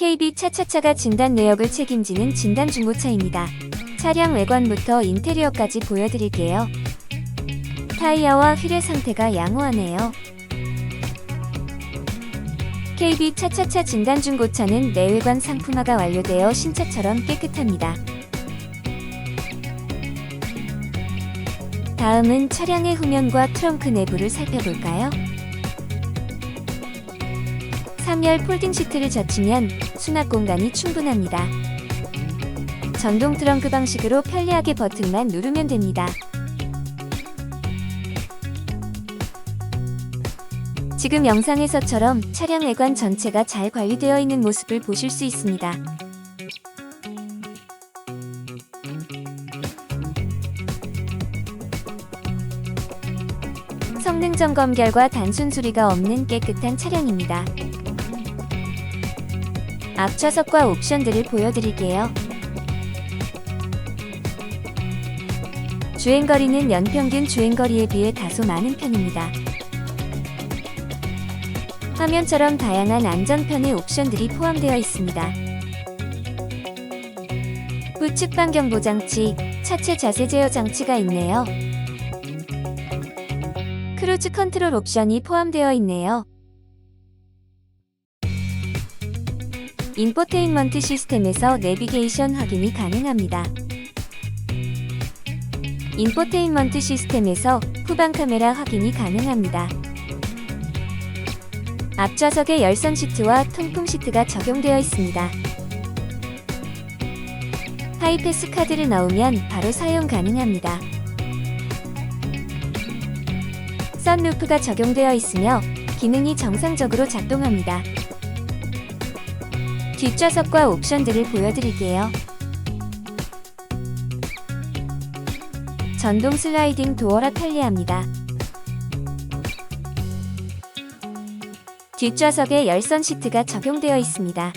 KB 차차차가 진단 내역을 책임지는 진단 중고차입니다. 차량 외관부터 인테리어까지 보여드릴게요. 타이어와 휠의 상태가 양호하네요. KB 차차차 진단 중고차는 내외관 상품화가 완료되어 신차처럼 깨끗합니다. 다음은 차량의 후면과 트렁크 내부를 살펴볼까요? 3열 폴딩 시트를 젖히면 수납 공간이 충분합니다. 전동 트렁크 방식으로 편리하게 버튼만 누르면 됩니다. 지금 영상에서처럼 차량 외관 전체가 잘 관리되어 있는 모습을 보실 수 있습니다. 성능 점검 결과 단순 수리가 없는 깨끗한 차량입니다. 앞좌석과 옵션들을 보여드릴게요. 주행거리는 연평균 주행거리에 비해 다소 많은 편입니다. 화면처럼 다양한 안전편의 옵션들이 포함되어 있습니다. 우측 반경 보 장치, 차체 자세 제어 장치가 있네요. 크루즈 컨트롤 옵션이 포함되어 있네요. 인포테인먼트 시스템에서 내비게이션 확인이 가능합니다. 인포테인먼트 시스템에서 후방 카메라 확인이 가능합니다. 앞좌석에 열선 시트와 통풍 시트가 적용되어 있습니다. 하이패스 카드를 넣으면 바로 사용 가능합니다. 썬루프가 적용되어 있으며 기능이 정상적으로 작동합니다. 뒷좌석과 옵션들을 보여드릴게요. 전동 슬라이딩 도어라 편리합니다. 뒷좌석에 열선 시트가 적용되어 있습니다.